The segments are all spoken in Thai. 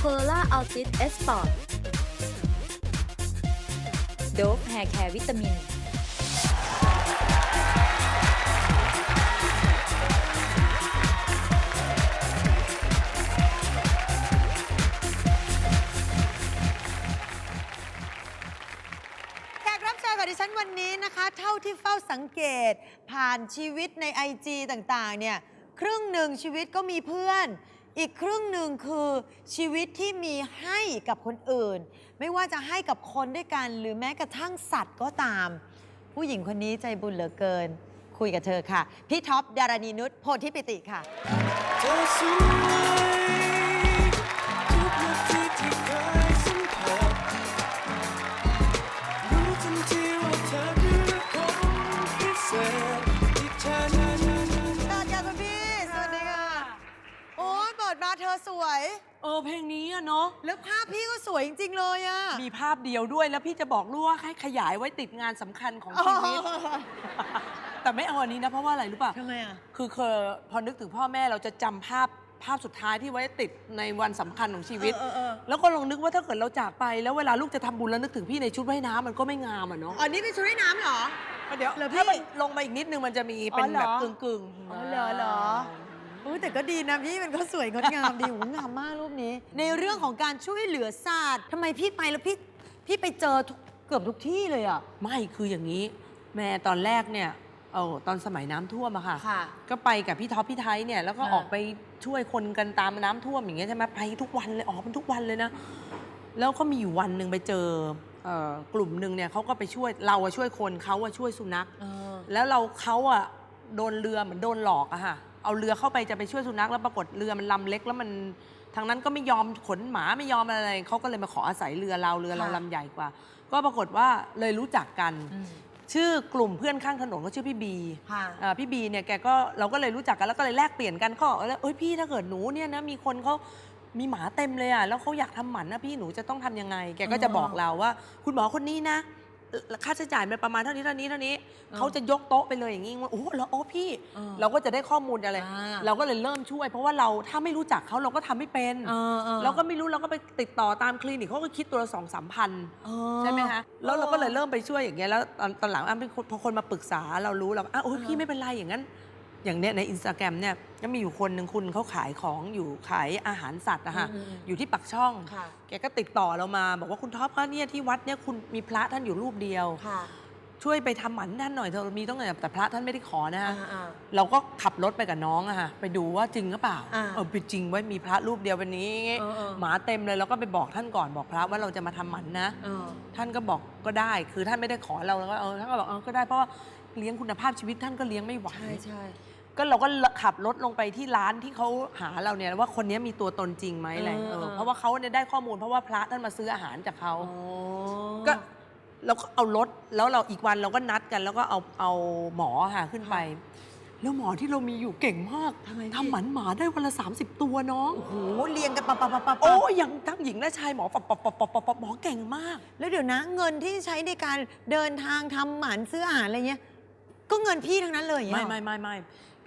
โคโรล่าอัลติสเอสปอร์ตโดฟแฮร์แคร์วิตามิน แขกรับเชิญของดิฉันวันนี้นะคะ เท่าที่เฝ้าสังเกตผ่านชีวิตใน IG ต่าง ๆ เนี่ย ครึ่งหนึ่งชีวิตก็มีเพื่อน อีกครึ่งหนึ่งคือชีวิตที่มีให้กับคนอื่น ไม่ว่าจะให้กับคนด้วยกัน หรือแม้กระทั่งสัตว์ก็ตาม ผู้หญิงคนนี้ใจบุญเหลือเกิน คุยกับเธอค่ะ พี่ท็อปดารณีนุชโพธิปิติค่ะ เปิดมาเธอสวย เออเพลงนี้อะเนาะแล้วภาพพี่ก็สวยจริง ๆ เลยอะมีภาพเดียวด้วยแล้วพี่จะบอกลูกว่าให้ขยายไว้ติดงานสำคัญของชีวิต แต่ไม่เอาอันนี้นะเพราะว่าอะไรรู้ป่ะ ทำไมอะคือเคยพอนึกถึงพ่อแม่เราจะจำภาพภาพสุดท้ายที่ไว้ติดในวันสำคัญของชีวิต เออเออเออแล้วก็ลองนึกว่าถ้าเกิดเราจากไป แล้วเวลาลูกจะทำบุญแล้วนึกถึงพี่ในชุดว่ายน้ำมันก็ไม่งามอะเนาะอ๋อนี่เป็นชุดว่ายน้ำเหรอ เดี๋ยวเหรอพี่ถ้ามันลงมาอีกนิดนึงมันจะมีเป็นอ๋อเหรอแบบกึ่งกึ่งๆอ๋อเหรอเหรอ อุ้ยแต่ก็ดีนะพี่มันก็สวยงดงามดีหูงามมากรูปนี้ ในเรื่องของการช่วยเหลือสัตว์ทำไมพี่ไปแล้วพี่พี่ไปเจอทุกเกือบทุกที่เลยอะไม่คืออย่างนี้ แม่ตอนแรกเนี่ยเออตอนสมัยน้ำท่วมอะค่ะ ค่ะก็ไปกับพี่ท็อปพี่ไทยเนี่ยแล้วก็ค่ะออกไปช่วยคนกันตามน้ำท่วมอย่างเงี้ยใช่ไหมไปทุกวันเลยออกเป็นทุกวันเลยนะ แล้วก็มีอยู่วันหนึ่งไปเจอเอ่อกลุ่มหนึ่งเนี่ยเขาก็ไปช่วยเราอะช่วยคนเขาอะช่วยสุนัขเออแล้วเราเขาอะโดนเรือเหมือนโดนหลอกอะค่ะ เอาเรือเข้าไปจะไปช่วยสุนัขแล้วปรากฏเรือมันลำเล็กแล้วมันทางนั้นก็ไม่ยอมขนหมาไม่ยอมอะไรเขาก็เลยมาขออาศัยเรือเราเรือเราค่ะ ลำใหญ่กว่า ก็ปรากฏว่าเลยรู้จักกัน อืมชื่อกลุ่มเพื่อนข้างถนนเขาชื่อพี่บี ค่ะ อ่าพี่บีเนี่ยแกก็เราก็เลยรู้จักกันแล้วก็เลยแลกเปลี่ยนกันเขาบอกว่าเอ้ยพี่ถ้าเกิดหนูเนี่ยนะมีคนเขามีหมาเต็มเลยอะแล้วเขาอยากทำหมันนะพี่หนูจะต้องทำยังไง แกก็จะบอกเราว่า คุณหมอคนนี้นะเอ่อ ค่าใช้จ่ายมันประมาณเท่านี้เท่านี้เท่านี้เออเขาจะยกโต๊ะไปเลยอย่างงี้ว่าโอ้แล้วโอ้พี่เออเราก็จะได้ข้อมูลอะไรอ่าเราก็เลยเริ่มช่วย เพราะว่าเราถ้าไม่รู้จักเขาเราก็ทำไม่เป็นเออเออเราก็ไม่รู้เราก็ไปติดต่อตามคลินิกเขาก็คิดตัวละสองสามพันเออใช่ไหมคะแล้วเราก็เลยเริ่มไปช่วยอย่างเงี้ยแล้วตอนตอนหลังอะเป็นคนพอคนมาปรึกษาเรารู้เราก็อะโอ้ยพี่ไม่เป็นไรอย่างนั้น อย่างเนี้ยในอินสตาแกรมเนี่ยก็มีอยู่คนหนึ่งคุณเขาขายของอยู่ขายอาหารสัตว์นะคะอืมอืมอยู่ที่ปักช่อง ค่ะ แกก็ติดต่อเรามา บอกว่าคุณท็อปคะเนี่ยที่วัดเนี่ยคุณมีพระท่านอยู่รูปเดียว ค่ะ ช่วยไปทำหมันท่านหน่อยเถอะมีต้องไงแต่พระท่านไม่ได้ขอนะคะอ่าอ่าเราก็ขับรถไปกับน้องอะค่ะไปดูว่าจริงหรือเปล่าอ่าเออเป็นจริงไว้ยมีพระรูปเดียวเป็นนี้ เออเออ หมาเต็มเลยแล้วก็ไปบอกท่านก่อนบอกพระว่าเราจะมาทำหมันนะ เออ ท่านก็บอกก็ได้ คือท่านไม่ได้ขอเราแล้วก็เออท่านก็บอกเออก็ได้เพราะว่าเลี้ยงคุณภาพชีวิตท่านก็เลี้ยงไม่ไหว ใช่ใช่ ก็เราก็ขับรถลงไปที่ร้านที่เขาหาเราเนี่ยว่าคนนี้มีตัวตนจริงไหมอะไรเออเออเออเพราะว่าเขาเนี่ยได้ข้อมูลเพราะว่าพระท่านมาซื้ออาหารจากเขาอ๋อก็เราก็เอารถแล้วเราอีกวันเราก็นัดกันแล้วก็เอาเอาหมอค่ะขึ้นไป แล้วหมอที่เรามีอยู่เก่งมากทำไมพี่ทำหมันหมาได้วันละ 30 ตัวน้องโอ้โหเรียงกันปับปับปับปับโอ้ยังทั้งหญิงและชายหมอปับปับปับปับปับปับหมอเก่งมาก แล้วเดี๋ยวนะเงินที่ใช้ในการเดินทางทำหมันซื้ออาหารอะไรเงี้ยก็เงินพี่ทั้งนั้นเลยอย่างไม่เงี้ยไม่ไม่ไม่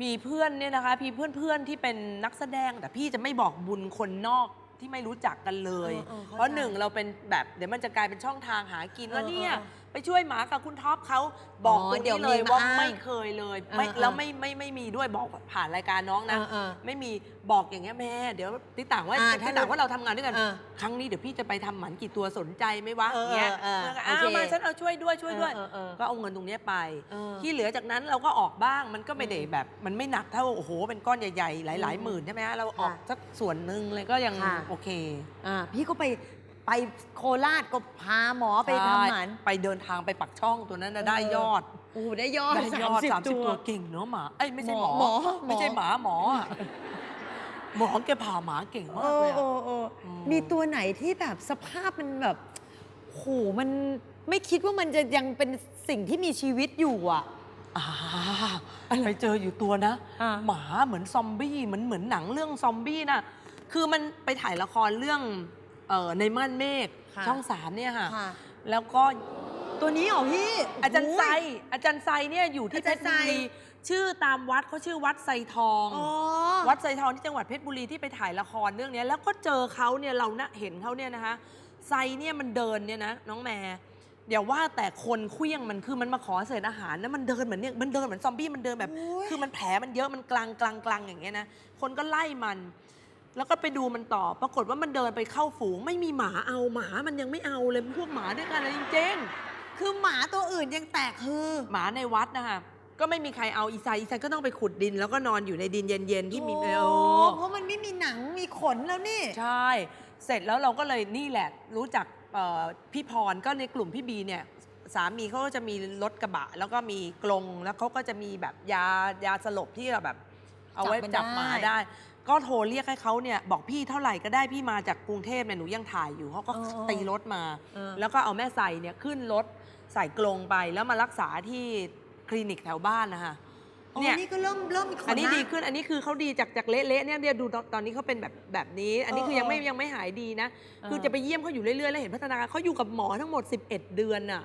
มีเพื่อนเนี่ยนะคะ พี่เพื่อนเพื่อนที่เป็นนักแสดง แต่พี่จะไม่บอกบุญคนนอกที่ไม่รู้จักกันเลย เออเออเข้าใจเพราะหนึ่งเราเป็นแบบเดี๋ยวมันจะกลายเป็นช่องทางหากินว่าเออเนี่ย เออ ไปช่วยหมากับคุณท็อปเขาบอกอ๋อตรงเดี๋ยวนี้เลยมีมาว่าอ้างไม่เคยเลยไม่เออเออแล้วไม่ไม่ไม่มีด้วยบอกผ่านรายการน้องนะ เออเออไม่มีบอกอย่างเงี้ยแม่เดี๋ยวติต่างว่าอ่าติต่างว่าเราทำงานด้วยกัน เออครั้งนี้เดี๋ยวพี่จะไปทำหมันกี่ตัวสนใจไหมวะเออเงี้ยเออเออแล้วก็โออ้าเควมาฉันเอาช่วยด้วยช่วยด้วย เออเออเออก็เอาเงินตรงเนี้ยไป เออ ที่เหลือจากนั้นเราก็ออกบ้างมันก็ไม่ได้แบบ มันไม่หนักเท่าโอ้โหเป็นก้อนใหญ่ ๆ หลาย ๆ หมื่นใช่ไหมฮะเราออกค่ะสักส่วนหนึ่งเลยก็ยังค่ะ โอเค อ่าพี่ก็ไป ไปโคราชก็พาหมอไปทำหมัน ใช่ไปเดินทางไปปักช่องตัวนั้นนะได้ยอด โอ้โหได้ยอดได้ยอด30สามสิบตัวตัวเก่งเนาะหมาเอ้ยไม่ใช่หมอหมอไม่ใช่หมอหมาหมออะหมอแกผ่าหมาเก่งเอมากเลอยเออะอเออมมีตัวไหนที่แบบสภาพมันแบบโหมันไม่คิดว่ามันจะยังเป็นสิ่งที่มีชีวิตอยู่อะ อ่าไปเจออยู่ตัวนะ อ่า หมาเหมือนซอมบี้เหมือนเหมือนหนังเรื่องซอมบี้น่ะ คือมันไปถ่ายละครเรื่อง เอ่อในม่านเมฆค่ะ ช่องสามเนี่ยค่ะ ค่ะ แล้วก็ตัวนี้เหรอพี่อาจารย์ไซโยอาจารย์ไซเนี่ยอยู่ที่อาเพจารชย์รไซ บุรีชื่อตามวัดเขาชื่อวัดไซทอง อ๋อ วัดไซทองที่จังหวัดเพชรบุรีที่ไปถ่ายละครเรื่องเนี้ยแล้วก็เจอเขาเนี่ยเรานะเห็นเขาเนี่ยนะคะไซเนี่ยมันเดินเนี่ยนะน้องแม่เดี๋ยวว่าแต่คนเคลี้ยงมันคือมันมาขอเศษอาหารนะมันเดินเหมือนเนี่ยมันเดินเหมือนซอมบี้มันเดินแบบ โอ้ย คือมันแผลมันเยอะมันกลางกลางกลางอย่างเงี้ยนะคนก็ไล่มัน แล้วก็ไปดูมันต่อ ปรากฏว่ามันเดินไปเข้าฝูง ไม่มีหมาเอาหมามันยังไม่เอาเลยพวกหมาด้วยกันเลยจริงๆคือหมาตัวอื่นยังแตกคือหมาในวัดนะคะก็ไม่มีใครเอาอีไซอีไซก็ต้องไปขุดดิน แล้วก็นอนอยู่ในดินเย็นๆที่มีโอ้เออเพราะมันไม่มีหนังมีขนแล้วนี่ ใช่ เสร็จแล้วเราก็เลยนี่แหละรู้จักเอ่อพี่พรก็ในกลุ่มพี่บีเนี่ยสามีเขาก็จะมีรถกระบะ แล้วก็มีกรงแล้วเขาก็จะมีแบบยายาสลบที่เราแบบ เอาไว้จัจับบมันหมาได้ได้ ก็โทรเรียกให้เขาเนี่ยบอกพี่เท่าไหร่ก็ได้พี่มาจากกรุงเทพเนี่ยหนูยังถ่ายอยู่เขาก็เออตีรถมา เออ แล้วก็เอาแม่ใส่เนี่ยขึ้นรถใส่กรงไปแล้วมารักษาที่คลินิกแถวบ้านนะคะอ๋อเนี่ย นี่ก็เริ่มเริ่มมีขนอันนี้ละดีขึ้น อันนี้คือเขาดีจากจากเละๆเนี่ยเดี๋ยวดูตอนตอนนี้เขาเป็นแบบแบบนี้ อันนี้เออคือยังไม่เออยังไม่หายดีนะ เออ คือจะไปเยี่ยมเขาอยู่เรื่อยๆ แล้วเห็นพัฒนาการเขาอยู่กับหมอทั้งหมด 11 เดือนน่ะ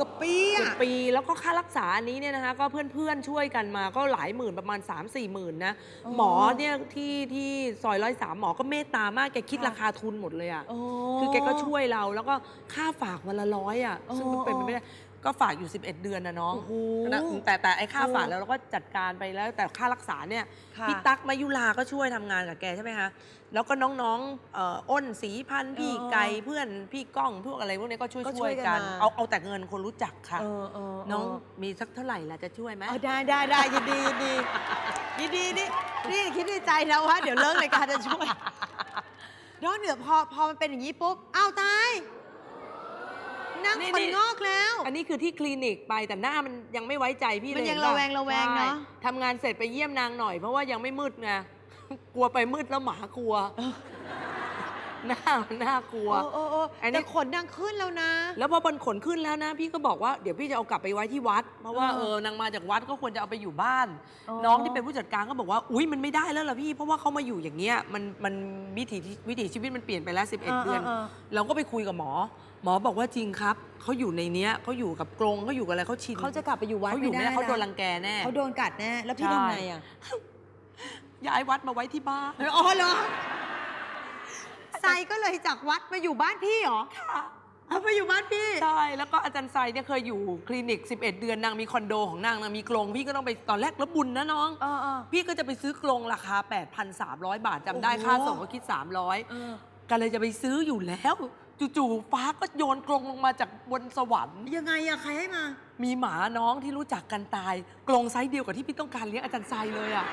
กับปีเกือบอะ ปีแล้วก็ค่ารักษาอันนี้เนี่ยนะคะก็เพื่อนๆช่วยกันมาก็หลายหมื่นประมาณ 3 4หมื่นนะหมอเนี่ยที่ที่ซอยร้อยสามหมอก็เมตตามากแกคิดราคาทุนหมดเลยอะโอ้คือแกก็ช่วยเราแล้วก็ค่าฝากวันละร้อยอะ ซึ่งมันเป็นไปโอ้ไม่ได้ ก็ฝากอยู่ 11 เดือนนะน้องโอ้โหนะแต่แต่ไอ้ค่าฝากเออแล้วเราก็จัดการไปแล้วแต่ค่ารักษาเนี่ยค่ะพี่ตั๊กมายุลาก็ช่วยทำงานกับแกใช่ไหมคะแล้วก็น้องๆเอ่ออ้นสีพันธ์พี่เออไก่เพื่อนพี่ก้องพวกอะไรพวกนี้ก็ช่วยก็ช่ช่ววยยกันกันมาเอาเอาแต่เงินคนรู้จักค่ะเออเออน้องเออมีสักเท่าไหร่ล่ะจะช่วยไหมเอาได้ได้ได้ยินดียินดียินดีนี่นี่คิดในใจนะว่าเดี๋ยวเลิกรายการจะช่วยนอกเหนือพอพอมันเป็นอย่างนี้ปุ๊บอ้าวตาย นั่งนี่คนนี่งอกแล้ว อันนี้คือที่คลินิกไปแต่หน้ามันยังไม่ไว้ใจพี่เลยมันยังเห็ประแวงระแวงเนอะใช่ทำงานเสร็จไปเยี่ยมนางหน่อยเพราะว่ายังไม่มืดไงกลัวไปมืดแล้วหมากลัว หน้ามันน่ากลัวเออเออเอออันนี้ แต่ขนนางขึ้นแล้วนะ แล้วพอมันขนขึ้นแล้วนะ พี่ก็บอกว่าเดี๋ยวพี่จะเอากลับไปไว้ที่วัด เพราะว่าเอเอออนางมาจากวัดก็ควรจะเอาไปอยู่บ้าน อ๋อ น้องที่เป็นผู้จัดการก็บอกว่าอุ้ยมันไม่ได้แล้วล่ะพี่ เพราะว่าเขามาอยู่อย่างเงี้ยมันมันวิถีวิถีชีวิตมันเปลี่ยนไปแล้ว11 เดือน เราก็ไปคุยกับหมอ หมอบอกว่าจริงครับเขาอยู่ในเนี้ยเขาอยู่กับกรงเขาอยู่กับอะไรเขาชินเขาจะกลับไปอยู่วัดเขาอยู่ไม่แน่ได้เขาโดนละรังแกแน่ เขาโดนกัดแน่แล้วพี่ใช่ ทำไงอะย้ายวัดมาไว้ที่บ้าน อ๋อเหรอ ไซก็เลยจากวัดมาอยู่บ้านพี่เหรอเอาไปอยู่บ้านพี่ใช่แล้วก็อาจารย์ไซเนี่ยเคยอยู่คลินิก 11 เดือนนางมีคอนโดของนางนางมีกรงพี่ก็ต้องไปตอนแรกแล้วบุญนะน้องเออเออ พี่ก็จะไปซื้อกรงราคา 8,300 บาทจำได้โอ้โห ค่าส่งก็คิดเออ300ก็เลยจะไปซื้ออยู่แล้ว จู่ๆฟ้าก็โยนกรงลงมาจากบนสวรรค์ ยังไงอะใครให้มา มีหมาน้องที่รู้จักกันตาย กรงไซส์เดียวกับที่พี่ต้องการเลี้ยงอาจารย์ไซเลยอะ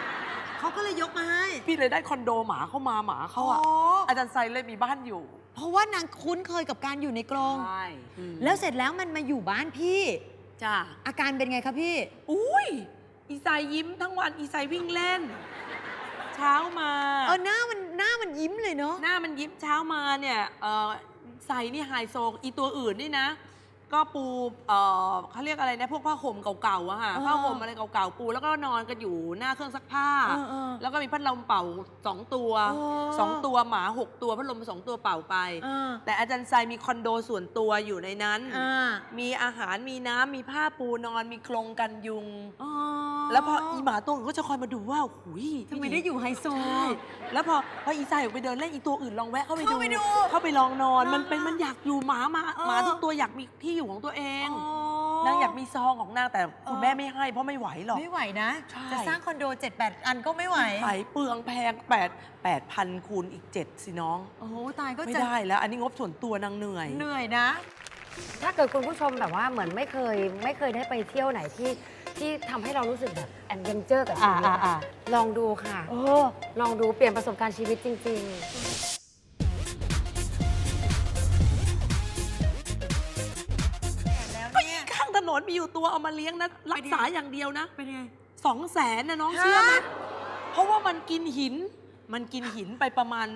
เขาก็เลยยกมาให้ พี่เลยได้คอนโดหมาเข้ามาหมาเขาอะอ๋ออาจารย์ไซเลยมีบ้านอยู่เพราะว่านางคุ้นเคยกับการอยู่ในกรงใช่อืมแล้วเสร็จแล้วมันมาอยู่บ้านพี่ จ้าอาการเป็นไงคะพี่ อุ้ยอีไซยิ้มทั้งวันอีไซวิ่งเล่น เช้ามา เออหน้ามันหน้ามันยิ้มเลยเนาะ หน้ามันยิ้มเช้ามาเนี่ยเออใส่นี่ไฮโซอีตัวอื่นนี่นะ ก็ปูเออเขาเรียกอะไรนะพวกผ้าห่มเก่าๆอะค่ะเออผ้าห่มอะไรเก่าๆปู แล้วก็นอนกันอยู่หน้าเครื่องซักผ้าเออเออแล้วก็มีพัดลมเป่าสองตัวเออสองตัวหมาหกตัวพัดลมสองตัวเป่าไปเออแต่อาจารย์ไซมีคอนโดส่วนตัวอยู่ในนั้น อ่ามีอาหารมีน้ำมีผ้าปูนอนมีกรงกันยุง อ๋อ แล้วพออีหมาตัวอื่นก็จะคอยมาดูว่าหุยทำไมได้อยู่ไฮโซ ใช่แล้วพอพออีไซออกไปเดินเล่นอีตัวอื่นลองแวะเข้าไปดูเข้าไปดูเข้าไปลองนอนอ่ามัมันเป็นมันอยากอยู่หมาหมาเออ หมาทุกตัวอยากมีที่อยู่ของตัวเองอ๋นางอยากมีซองของนางแต่คุณเออแม่ไม่ให้เพราะไม่ไหวหรอก ไม่ไหวนะ ใช่ จะสร้างคอนโด 7-8 อันก็ไม่ไหว ขายเปลืองแพง8 8พันคูณอีก 7 สิน้อง โอ้โหตายก็ไม่จะได้แล้ว อันนี้งบส่วนตัวนางเหนื่อย เหนื่อยนะ ถ้าเกิดคุณผู้ชมแบบว่าเหมือนไม่เคย ไม่เคยได้ไปเที่ยวไหนที่ ที่ทำให้เรารู้สึกแบบแอนเวนเจอร์กับชีวิตอะอ่าอ่า ลองดูค่ะ โอ้ลองดูเปลี่ยนประสบการณ์ชีวิตจริงๆก็อีกข้างถนนมีอยู่ตัวเอามาเลี้ยงนะ รักษาอย่างเดียวนะเป็นไงสองแสนนะน้องฮะเชื่อไหมเพราะว่ามันกินหิน มันกินหินไปประมาณ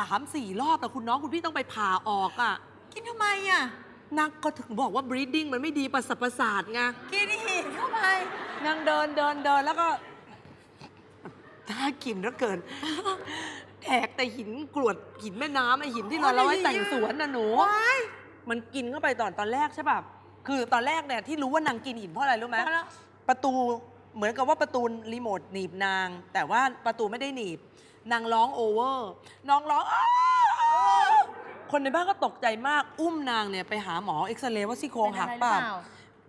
3-4 รอบแต่คุณน้องคุณพี่ต้องไปผ่าออกอะ กินทำไมอะนางก็ถึงบอกว่า breeding มันไม่ดีประสาทประสาทไงกินหินเข้า ไปนางเดินเดินเดินแล้วก็น่ากินเหลือเกินแดกแต่หินกรวดหินแม่น้ำไอหินที่เราอ๋อเราไว้ในหินแต่งสวนนะหนู ว้ายมันกินเข้าไปตอนตอนแรกใช่ป่ะ คือตอนแรกเนี่ยที่รู้ว่านางกินหินเพราะอะไรรู้ไหมเพราะอะไรประตูเหมือนกับว่าประตูรีโมทหนีบนาง แต่ว่าประตูไม่ได้หนีบ นางร้องโอเวอร์น้องร้องอ้าวคนในบ้านก็ตกใจมากอุ้มนางเนี่ยไปหาหมอเอ็กซเรย์ว่าซี่โครงหักเปล่า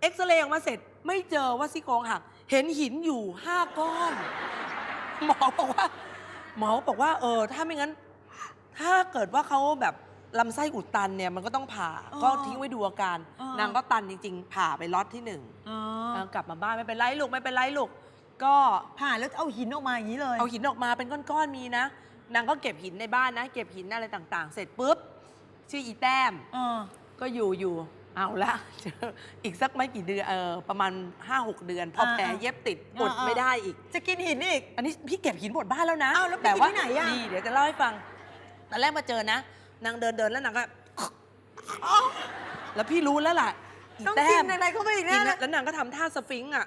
เอ็กซเรย์ออกมาเสร็จ ไม่เจอว่าซี่โครงหัก เห็นหินอยู่ห้าก้อน หมอบอกว่า หมอบอกว่า เออ ถ้าไม่งั้น ถ้าเกิดว่าเขาแบบลำไส้อุดตันเนี่ยมันก็ต้องผ่า อ๋อก็ทิ้งไว้ดูอาการ อ๋อนางก็ตันจริง ๆ ผ่าไปล็อตที่หนึ่งอ๋อ นางกลับมาบ้านไม่เป็นไรลูกไม่เป็นไรลูก ก็ผ่าแล้วเอาหินออกมาอย่างนี้เลยเอาหินออกมาเป็นก้อนๆมีนะ นางก็เก็บหินในบ้านนะ เก็บหินอะไรต่างๆ เสร็จปุ๊บชื่ออีแต้ม เออก็อยู่อยู่ เอาละอีกสักไม่กี่เดือนเออประมาณ 5-6 เดือน พอแผลอ่าๆเย็บติดอดอ่าๆไม่ได้อีก จะกินหินอีก อันนี้พี่เก็บหินหมดบ้านแล้วนะอ้าวแล้วไปแต่กินว่าที่ไหนอะ นี่เดี๋ยวจะเล่าให้ฟังตอนแรกมาเจอนะ นางเดินเดินแล้วนางก็ แล้วพี่รู้แล้วล่ะอีต้องแต้กินมอะไรเข้าไปอีกกิแน่นเลนะยแล้วนางก็ทำท่าสฟิงค์อะ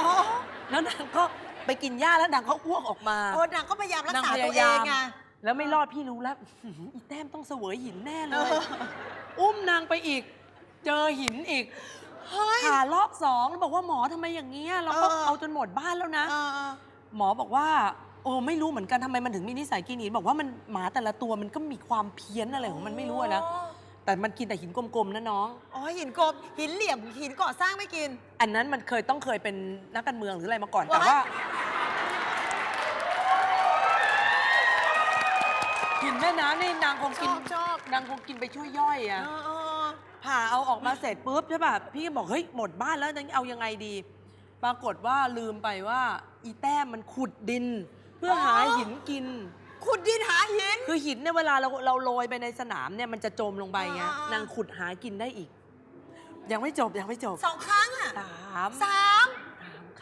อ๋อแล้วนางก็ไปกินหญ้าแล้วนางก็อ้วกออกมา โอ้นางก็พยายามรักษานางพตัวเอยายางมไง แล้วไม่รอดพี่รู้แล้วอื้อหืออีแต้มต้องเสวยหินแน่เลเอยออุ้มนางไปอีก เจอหินอีกเฮ้ย ผ่ารอบสองแล้วบอกว่าหมอทำไมอย่างเงี้ยเราก็เออ เอาจนหมดบ้านแล้วนะเออเออ หมอบอกว่าโอ้ไม่รู้เหมือนกันทำไมมันถึงมีนิสัยกินหิน บอกว่ามันหมาแต่ละตัวมันก็มีความเพี้ยนอะไรของมันไม่รู้อะนะแต่มันกินแต่หินกลมๆนะน้อง อ๋อหินกลมหินเหลี่ยมหินก่อสร้างไม่กิน อันนั้นมันเคยต้องเคยเป็นนักการเมืองหรืออะไรมาก่อนว้ายแต่ว่า หินแม่น้ำนี่นางคงชกิน อบชอบนางคงกินไปช่วยย่อยเออะอเออ ผ่าเอาออกมาเสร็จปุ๊บใช่ป่ะ พี่ก็บอกเฮ้ยหมดบ้านแล้วจะเอายังไงดี ปรากฏว่าลืมไปว่าอีแต้มมันขุดดิน เพื่อหาหินกิน ขุดดินหาหิน คือหินเนี่ยเวลาเราเราโรยไปในสนามเนี่ยมันจะจมลงไปไงอ่าอ่านนางขุดหากินได้อีก ยังไม่จบยังไม่จบสองครั้งอะสามสาม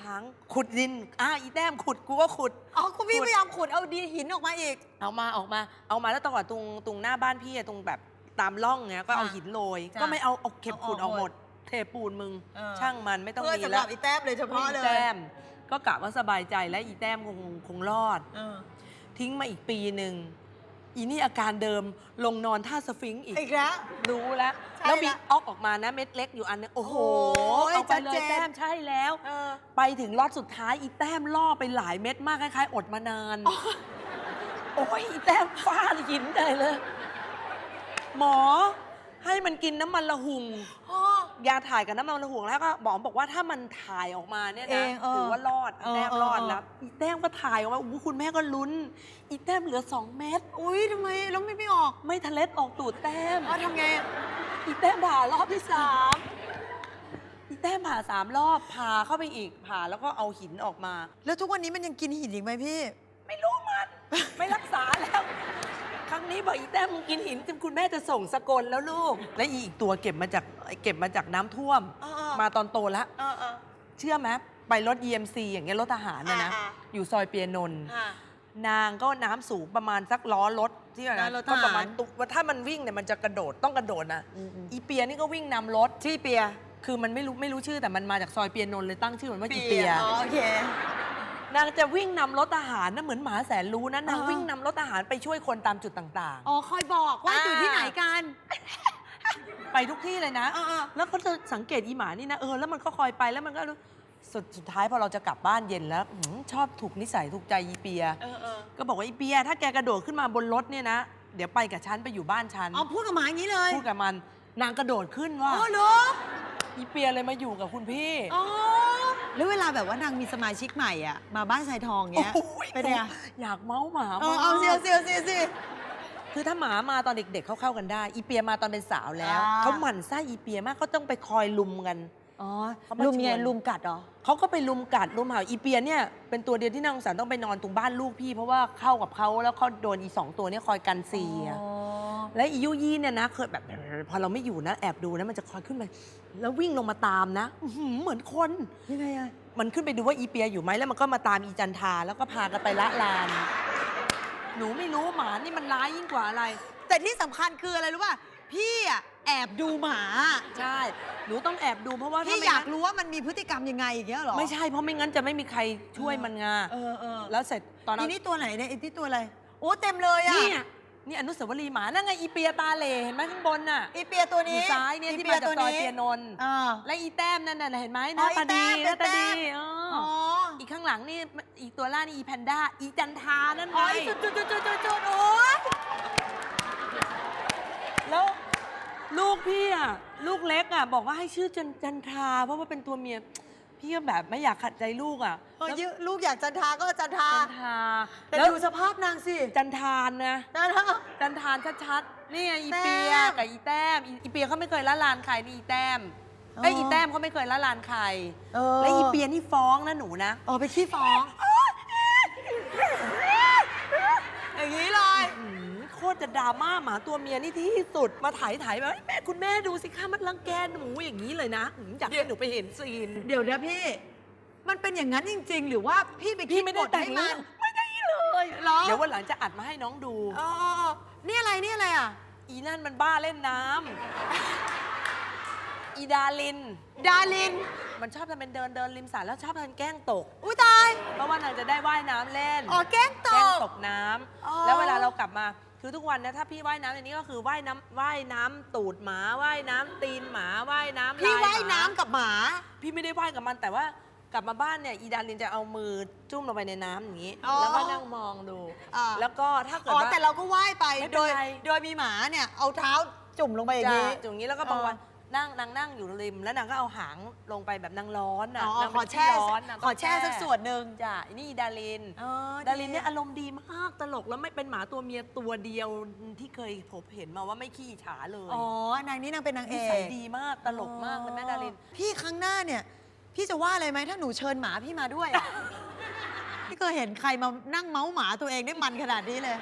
สามครั้งขุดดินอะอีแต้มขุดกูก็ขุด อ๋อคุณพี่ขุด พยายามขุดเอาดินหินออกมาอีก เอามาออกมาเอามาแล้วตรงก่อนตรงตรงหน้าบ้านพี่อะตรงแบบตามร่องเงี้ยก็เอาค่ะหินโรยจ้ะก็ไม่เอาเอาเก็บเอาออกขุดออกหหมมด ด เทปูนมึง เออ ช่างมันไม่ต้องเพื่อมีสำหแล้รัวบอีแต้มเลยเฉพาะเลยแต้มก็กะว่าสบายใจและอีแต้มคงคงรอด เออ ทิ้งมาอีกปีหนึ่ง อีนี่อาการเดิมลงนอนท่าสฟิงค์อีก อีกแล้ว รู้แล้ว ใช่แล้วมีละออกออกมานะเม็ดเล็กอยู่อันนึงโอ้โหโอ้ยเอาไปเลชัยดเจนแต้มใช่แล้ว เออ ไปถึงล็อตสุดท้ายอีแต้มล่อไปหลายเม็ดมากคล้ายๆ อดมานาน โอ้ยอีแต้มฟาดหินใหญ่เลย หมอให้มันกินน้ำมันละหุงอ๋อ ยาถ่ายกับน้ำมันละหุงแล้วก็หมอบอกว่าถ้ามันถ่ายออกมาเนี่ยเอนะงเออถือว่ารอดเออแต้มรอดเออ แล้วอีแต้มก็ถ่ายออกมาอู้คุณแม่ก็ลุ้น อีแต้มเหลือสองเม็ดอุ้ยทำไมแล้วไม่ไม่ออกไม่ทะเล็ดออกตูดแต้มอ๋อทำไงอะอีแต้มผ่ารอบที่สามอีแต้มผ่าสามรอบผ่าเข้าไปอีกผ่าแล้วก็เอาหินออกมา แล้วทุกวันนี้มันยังกินหินอีกไหมพี่ ไม่รู้มัน ไม่รักษาแล้ว ครั้ง นี้บอกอีแต้มมึงกินหินจนคุณแม่จะส่งสกลแล้วลูก และอีกตัวเก็บมาจากเก็บมาจากน้ำท่วม เออเออมาตอนโตแล้ว เออเออ เชื่อไหมไปรถ EMC อย่างเงี้ยรถทหารนะนะ อ่า อยู่ซอยเปียนนท์ค่ะ นางก็น้ำสูงประมาณสักล้อรถที่อะไรอ่านะรถทก็หารประมาณตุว่าถ้ามันวิ่งเนี่ยมันจะกระโดดต้องกระโดดนะอืมอืมอีเปียนี่ก็วิ่งนำรถที่เปียคือมันไม่รู้ไม่รู้ชื่อแต่มันมาจากซอยเปียนนท์เลยตั้งชื่อมันว่าอีเปีย อ๋อโอเค นางจะวิ่งนำรถทหารนะเหมือนหมาแสนรู้นะนางอ่า วิ่งนำรถทหารไปช่วยคนตามจุดต่าง อ๋อคอยบอกว่าอ่าอยู่ที่ไหนกันๆ ไปทุกที่เลยนะเออเออ แล้วเขาจะสังเกตอีหมานี่นะเออแล้วมันก็คอยไปแล้วมันก็รู้สุดสุดท้ายพอเราจะกลับบ้านเย็นแล้วอื้อหือชอบถูกนิสัยถูกใจอีเปีย เออเออก็บอกว่าอีเปีย ถ้าแกกระโดดขึ้นมาบนรถเนี่ยนะ เดี๋ยวไปกับฉันไปอยู่บ้านฉัน อ๋อพูดกับหมาอย่างนี้เลยพูดกับมันนางกระโดดขึ้นว่า อ๋อเหรออีเปียเลยมาอยู่กับคุณพี่ อ๋อ แล้วเวลาแบบว่านางมีสมาชิกใหม่อะ มาบ้านชายทองเงี้ยโอ้ยเป็นไงอยากเมาส์หมาเออมากเอาเสียวเสียวเสียวสิคือถ้าหมามาตอนเด็กๆเขาเข้ากันได้ อีเปียมาตอนเป็นสาวแล้ว อ่า เขาหมั่นไส้อีเปียมากเขาต้องไปคอยลุมกัน อ๋อเขามาลุมไงชวน ลุมกัดเหรอ เขาก็ไปลุมกัดลุมเห่าอีเปียเนี่ยเป็นตัวเดียวที่นางสงสารต้องไปนอนตรงบ้านลูกพี่ เพราะว่าเข้ากับเขาแล้วเขาโดนอีสองตัวเนี้คอยกันซีอะอ๋อและอียุยี่เนี่ยนะเคยแบบ พอเราไม่อยู่นะแอบดูนะมันจะคอยขึ้นไปแล้ววิ่งลงมาตามนะอื้อหือเหมือนคน ยังไงอะ มันขึ้นไปดูว่าอีเปียอยู่ไหมแล้วมันก็มาตามอีจันทาแล้วก็พากันไปละลาน หนูไม่รู้หมานี่มันร้ายยิ่งกว่าอะไร แต่ที่สำคัญคืออะไรรู้ป่ะ พี่อะแอบดูหมา ใช่ หนูต้องแอบดูเพราะว่าถ้พี่ไม่อยากงั้นรู้ว่ามันมีพฤติกรรมยังไงอย่างเงี้ยเหรอไม่ใช่เพราะไม่งั้นจะไม่มีใครช่วยมันไงเออเออแล้วเสร็จตอนอีนั้นนี่ตัวไหนเนี่ยไอ้ที่ตัวอะไร โอ้เต็มเลยอะ เนี่ย นี่อนุสาวรีย์หมา นั่นไงอีเปียตาเหล่เห็นไหมข้างบนน่ะอีเปียตัวอนี้ยู่ซ้ายเนี่ยอีที่ปีมาจากซอยนี้เปียนนท์อ่า และอีแต้มนั่นน่ะเห็นไหมหอ๋อน้าตาดีอีหแต้น้ามตาดีเป็นแต้มเอออ๋ออีกข้างหลังนี่อีกตัวล่างนี่อีแพนด้าอีจันทานั่นอ๋ไงอจุดจุดจุดจุดจุดจุดโอ้ยแล้วลูกพี่อะลูกเล็กอะบอกว่าให้ชื่อจันจันทราเพราะว่าเป็นตัวเมีย พี่ก็แบบไม่อยากขัดใจลูกอะเออแล้วยืลูกอยากจันทาก็จันทาจันทราแต่แล้วดูสภาพนางสิจันทานนะ จันทา จันทานชัดๆ นี่ไงอีแต้มเปียกับอีแต้มอีอีเปียเขาไม่เคยละลานใครนี่อีแต้มไอยอ๋ออี อีแต้มเขาไม่เคยละลานใคร เออและอีเปียนี่ฟ้องนะหนูนะ เออไปขี้ฟ้อง อย่างนี้เลยอืมโค ตรจะดราม่าหมาตัวเมียนี่ที่สุดมาถ่ายถ่ายแบบแม่คุณแม่ดูสิคะมันรังแกหนูอย่างนี้เลยนะอืมอยากให้หนูไปเห็นซีน เดี๋ยวนะพี่ มันเป็นอย่างนั้นจริง ๆ หรือว่าพี่ไปพี่คิดไม่บได้ทแต่งให้เรื่มัอนงไม่ได้เลย เหรอเดี๋ยววันหลังจะอัดมาให้น้องดู อ๋ออ๋ออ๋อนี่อะไรนี่อะไรอะ อีนั่นมันบ้าเล่นน้ำ อีดาลิน ดาริน มันชอบทำเป็นเดินเดินริมสระแล้วชอบทำแกล้งตก อุ้ยตาย เพราะว่านางจะได้ว่ายน้ำเล่น อ๋อแกล้งตแกล้งกตกน้ำ อ๋อ แล้วเวลาเรากลับมา คือทุกวันเนะถ้าพี่ว่ายน้ำในนี้ก็คือว่ายน้ำว่ายน้ำตูดหมาว่ายน้ำตีนหมาว่ายน้ำพี่ลว่ายหมน้ำกับหมา พี่ไม่ได้ว่ายกับมันแต่ว่ากลับมาบ้านเนี่ยอีดารินจะเอามือจุ่มลงไปในน้ำอย่างนี้ อ๋อแล้วก็นั่งมองดู อ่า แล้วก็ถ้าเกิดอ๋อว่า แต่เราก็ว่ายไปไม่เป็นโดย ไร โดยมีหมาเนี่ย เอาเท้าจุ่มลงไปอย่างจะนี้อย่างนี้แล้วก็เออบางวัน นั่งนางนั่งอยู่ริม แล้วนางก็เอาหางลงไปแบบนางร้อนอะอ๋อนางขเป็อนขี้แช่ร้อนนางขอแช่สักส่วนหนึ่งจ้ะนี่อีดาริน เออดารินเนี่ยอารมณ์ดีมากตลกแล้วไม่เป็นหมาตัวเมียตัวเดียวที่เคยผมเห็นมาว่าไม่ขี้อิจฉาเลยอ๋อนางนี้นางเป็นนางเอนิกสัยดีมากตลกมากเลยแม่ดาริน พี่ครั้งหน้าเนี่ย พี่จะว่าอะไรไหมถ้าหนูเชิญหมาพี่มาด้วยอะพี่เคยเห็นใครมานั่งเมาส์หมาตัวเองได้มันขนาดนี้เลย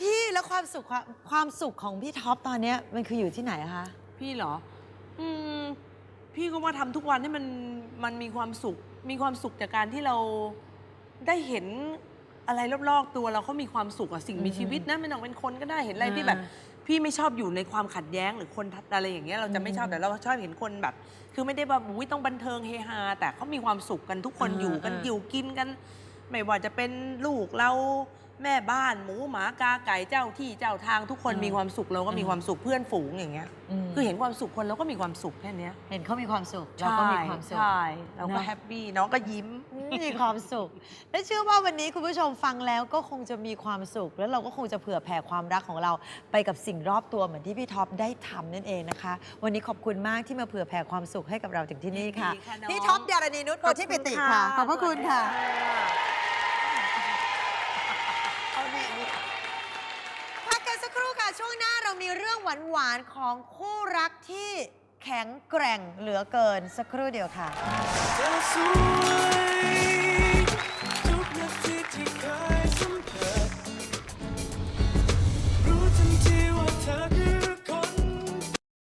พี่แล้วความสุขความความสุขของพี่ท็อปตอนเนี้ยมันคืออยู่ที่ไหนอะคะ พี่เหรอ อืม พี่ก็ว่าทำทุกวันให้มันมันมีความสุข มีความสุขจากการที่เราได้เห็นอะไรรอบๆตัวเราเขามีความสุขอะสิ่งมีชีวิตนะไม่ต้องเป็นคนก็ได้เห็นอะไรอ่าพี่แบบ พี่ไม่ชอบอยู่ในความขัดแย้งหรือคนอะไรอย่างเงี้ยเราจะไม่ชอบแต่เราชอบเห็นคนแบบ คือไม่ได้แบบอุ้ยต้องบันเทิงเฮฮาแต่เขามีความสุขกันทุกคนอ่าอยู่กันอ่า อยู่กินกัน ไม่ว่าจะเป็นลูกเรา แม่บ้านหมูหมากาไก่เจ้าที่เจ้าทางทุกคนมีความสุขเราก็มีความสุขเพื่อนฝูงอย่างเงี้ยคือเห็นความสุขคนเราก็มีความสุขแค่เนี้ยเห็นเขามีความสุขเราก็มีความสุขใช่เราก็นะแฮปปี้น้องก็ยิ้มมีความสุข และเชื่อว่าวันนี้คุณผู้ชมฟังแล้วก็คงจะมีความสุข แล้วเราก็คงจะเผื่อแผ่ความรักของเราไปกับสิ่งรอบตัวเหมือนที่พี่ท็อปได้ทำนั่นเองนะคะ วันนี้ขอบคุณมากที่มาเผื่อแผ่ความสุขให้กับเราถึงที่นี่ค่ะยินดีค่ะน้องพี่ท็อปดารณีนุชโพธิปิติค่ะขอบพระคุณค่ะ หวานๆ ของคู่รักที่แข็งแกร่งเหลือเกินสักครู่เดียวค่ะ